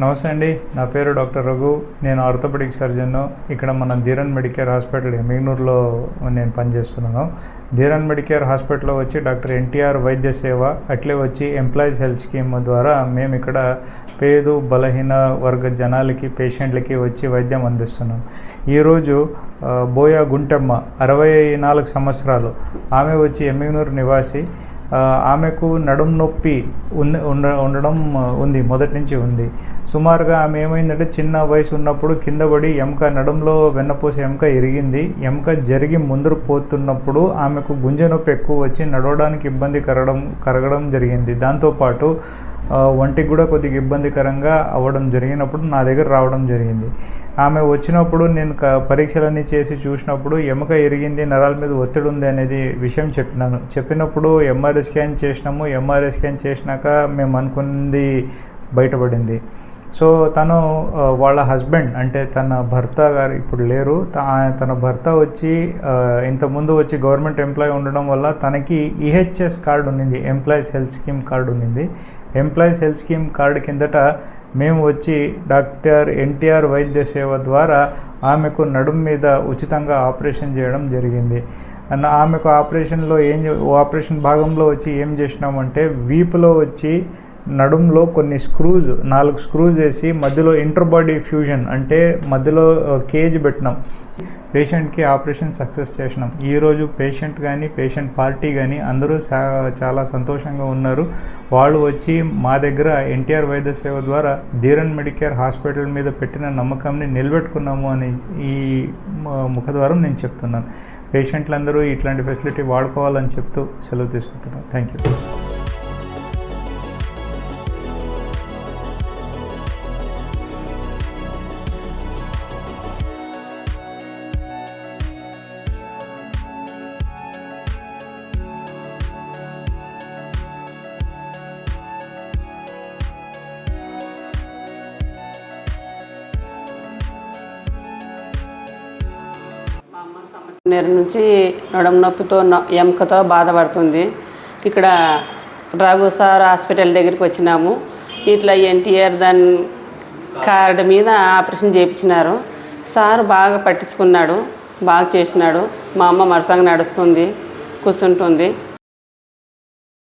నమస్తే అండి. నా పేరు డాక్టర్ రఘు. నేను ఆర్థోపెడిక్ సర్జన్ను. ఇక్కడ మన ధీరన్ మెడికేర్ హాస్పిటల్ ఎమ్మిగ్నూరులో నేను పనిచేస్తున్నాను. ధీరన్ మెడికేర్ హాస్పిటల్లో వచ్చి డాక్టర్ ఎన్టీఆర్ వైద్య సేవ అట్లే వచ్చి ఎంప్లాయీస్ హెల్త్ స్కీమ్ ద్వారా మేము ఇక్కడ పేదు బలహీన వర్గ జనాలకి పేషెంట్లకి వచ్చి వైద్యం అందిస్తున్నాం. ఈరోజు బోయా గుంటమ్మ అరవై నాలుగు సంవత్సరాలు. ఆమె వచ్చి ఎమ్మిగ్నూరు నివాసి. ఆమెకు నడుం నొప్పి ఉంది ఉండ ఉండడం ఉంది మొదటి నుంచి ఉంది. సుమారుగా ఆమె ఏమైందంటే చిన్న వయసు ఉన్నప్పుడు కింద పడి ఎముక నడుంలో వెన్నపూస ఎముక ఇరిగింది. ఎముక జరిగి ముందరు పోతున్నప్పుడు ఆమెకు గుంజ నొప్పి ఎక్కువ వచ్చి నడవడానికి ఇబ్బంది కరగడం కరగడం జరిగింది. దాంతోపాటు ఒంటికి కూడా కొద్దిగా ఇబ్బందికరంగా అవ్వడం జరిగినప్పుడు నా దగ్గర రావడం జరిగింది. ఆమె వచ్చినప్పుడు నేను క పరీక్షలన్నీ చేసి చూసినప్పుడు ఎముక ఎరిగింది నరాల మీద ఒత్తిడి ఉంది అనేది విషయం చెప్పినాను. చెప్పినప్పుడు ఎంఆర్ఐ స్కాన్ చేసినాము. ఎంఆర్ఐ స్కాన్ చేసినాక మేము అనుకున్నది బయటపడింది. సో తను వాళ్ళ హస్బెండ్ అంటే తన భర్త గారు ఇప్పుడు లేరు. తన భర్త వచ్చి ఇంతకుముందు వచ్చి గవర్నమెంట్ ఎంప్లాయ్ ఉండడం వల్ల తనకి ఈహెచ్ఎస్ కార్డు ఉన్నింది. ఎంప్లాయీస్ హెల్త్ స్కీమ్ కార్డు ఉన్నింది. ఎంప్లాయీస్ హెల్త్ స్కీమ్ కార్డు కిందట మేము వచ్చి డాక్టర్ ఎన్టీఆర్ వైద్య సేవ ద్వారా ఆమెకు నడుం మీద ఉచితంగా ఆపరేషన్ చేయడం జరిగింది. అండ్ ఆమెకు ఆపరేషన్లో ఏం ఆపరేషన్ భాగంలో వచ్చి ఏం చేసినామంటే వీపులో వచ్చి నడుంలో కొన్ని స్క్రూజ్ నాలుగు స్క్రూజ్ వేసి మధ్యలో ఇంటర్ బాడీ ఫ్యూజన్ అంటే మధ్యలో కేజ్ పెట్టినాం. పేషెంట్కి ఆపరేషన్ సక్సెస్ చేసినాం. ఈరోజు పేషెంట్ కానీ పేషెంట్ పార్టీ కానీ అందరూ చాలా సంతోషంగా ఉన్నారు. వాళ్ళు వచ్చి మా దగ్గర ఎన్టీఆర్ వైద్య సేవ ద్వారా ధీరన్ మెడికేర్ హాస్పిటల్ మీద పెట్టిన నమ్మకాన్ని నిలబెట్టుకున్నాము అని ఈ ముఖద్వారం నేను చెప్తున్నాను. పేషెంట్లందరూ ఇట్లాంటి ఫెసిలిటీ వాడుకోవాలని చెప్తూ సెలవు తీసుకుంటున్నాను. థ్యాంక్ యూ సంవత్సరం నుంచి నడుము నొప్పితో ఎముకతో బాధపడుతుంది. ఇక్కడ రఘు సార్ హాస్పిటల్ దగ్గరికి వచ్చినాము. ఇట్లా ఎన్టీఆర్ దాని కార్డు మీద ఆపరేషన్ చేయించినారు. సార్ బాగా పట్టించుకున్నాడు బాగా చేసినాడు. మా అమ్మ మరసంగా నడుస్తుంది కూర్చుంటుంది.